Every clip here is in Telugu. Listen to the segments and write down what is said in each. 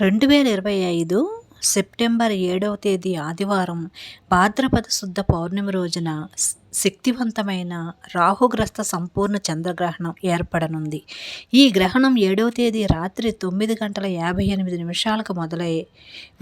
రెండు వేల ఇరవై ఐదు సెప్టెంబర్ ఏడవ తేదీ ఆదివారం భాద్రపద శుద్ధ పౌర్ణమి రోజున శక్తివంతమైన రాహుగ్రస్త సంపూర్ణ చంద్రగ్రహణం ఏర్పడనుంది. ఈ గ్రహణం ఏడవ తేదీ రాత్రి తొమ్మిది గంటల యాభై ఎనిమిది నిమిషాలకు మొదలై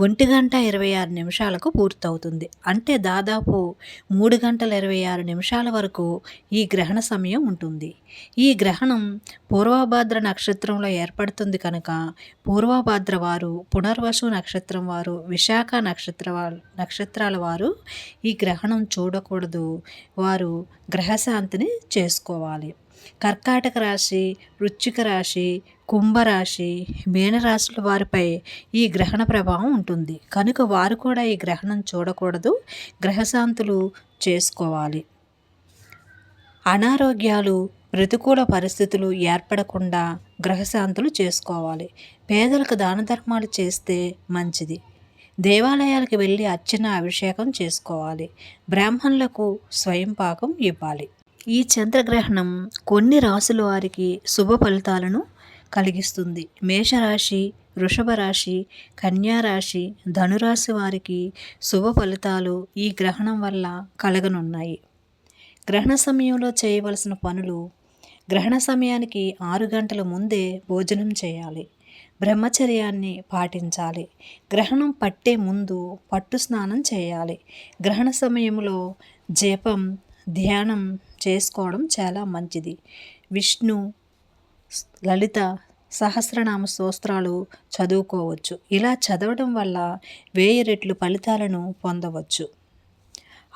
ఒంటి గంట ఇరవై ఆరు నిమిషాలకు పూర్తవుతుంది. అంటే దాదాపు మూడు గంటల ఇరవై ఆరు నిమిషాల వరకు ఈ గ్రహణ సమయం ఉంటుంది. ఈ గ్రహణం పూర్వభాద్ర నక్షత్రంలో ఏర్పడుతుంది కనుక పూర్వభాద్ర వారు పునర్వసు నక్షత్రం వారు విశాఖ నక్షత్ర నక్షత్రాల వారు ఈ గ్రహణం చూడకూడదు. వారు గ్రహశాంతిని చేసుకోవాలి. కర్కాటక రాశి వృశ్చిక రాశి కుంభరాశి మీనరాశుల వారిపై ఈ గ్రహణ ప్రభావం ఉంటుంది. కనుక వారు కూడా ఈ గ్రహణం చూడకూడదు. గ్రహశాంతులు చేసుకోవాలి. అనారోగ్యాలు ప్రతికూల పరిస్థితులు ఏర్పడకుండా గ్రహశాంతులు చేసుకోవాలి. పేదలకు దాన ధర్మాలు చేస్తే మంచిది. దేవాలయాలకు వెళ్ళి అర్చన అభిషేకం చేసుకోవాలి. బ్రాహ్మణులకు స్వయం పాకం ఇవ్వాలి. ఈ చంద్రగ్రహణం కొన్ని రాసుల వారికి శుభ ఫలితాలను కలిగిస్తుంది. మేషరాశి వృషభ రాశి కన్యారాశి ధనురాశి వారికి శుభ ఫలితాలు ఈ గ్రహణం వల్ల కలగనున్నాయి. గ్రహణ సమయంలో చేయవలసిన పనులు గ్రహణ సమయానికి ఆరు గంటల ముందే భోజనం చేయాలి. బ్రహ్మచర్యాన్ని పాటించాలి. గ్రహణం పట్టే ముందు పట్టు స్నానం చేయాలి. గ్రహణ సమయంలో జపం ధ్యానం చేసుకోవడం చాలా మంచిది. విష్ణు లలిత సహస్రనామ స్తోత్రాలు చదువుకోవచ్చు. ఇలా చదవడం వల్ల వేయి రెట్లు ఫలితాలను పొందవచ్చు.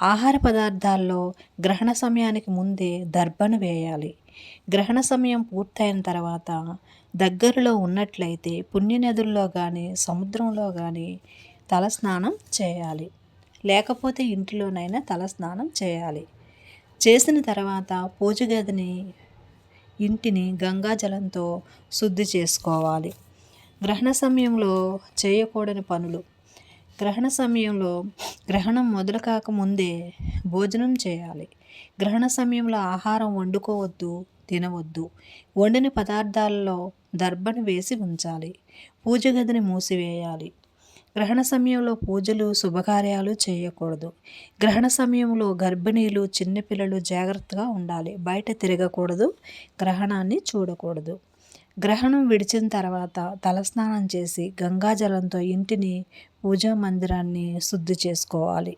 ఆహార పదార్థాల్లో గ్రహణ సమయానికి ముందే దర్భను వేయాలి. గ్రహణ సమయం పూర్తయిన తర్వాత దగ్గరలో ఉన్నట్లయితే పుణ్యనదుల్లో కానీ సముద్రంలో కానీ తలస్నానం చేయాలి. లేకపోతే ఇంటిలోనైనా తలస్నానం చేయాలి. చేసిన తర్వాత పూజ గదిని ఇంటిని గంగాజలంతో శుద్ధి చేసుకోవాలి. గ్రహణ సమయంలో చేయకూడని పనులు గ్రహణ సమయంలో గ్రహణం మొదలు కాకముందే భోజనం చేయాలి. గ్రహణ సమయంలో ఆహారం వండుకోవద్దు తినవద్దు. వండిన పదార్థాలలో దర్భను వేసి ఉంచాలి. పూజ గదిని మూసివేయాలి. గ్రహణ సమయంలో పూజలు శుభకార్యాలు చేయకూడదు. గ్రహణ సమయంలో గర్భిణీలు చిన్నపిల్లలు జాగ్రత్తగా ఉండాలి. బయట తిరగకూడదు గ్రహణాన్ని చూడకూడదు. గ్రహణం విడిచిన తర్వాత తలస్నానం చేసి గంగాజలంతో ఇంటిని పూజా మందిరాన్ని శుద్ధి చేసుకోవాలి.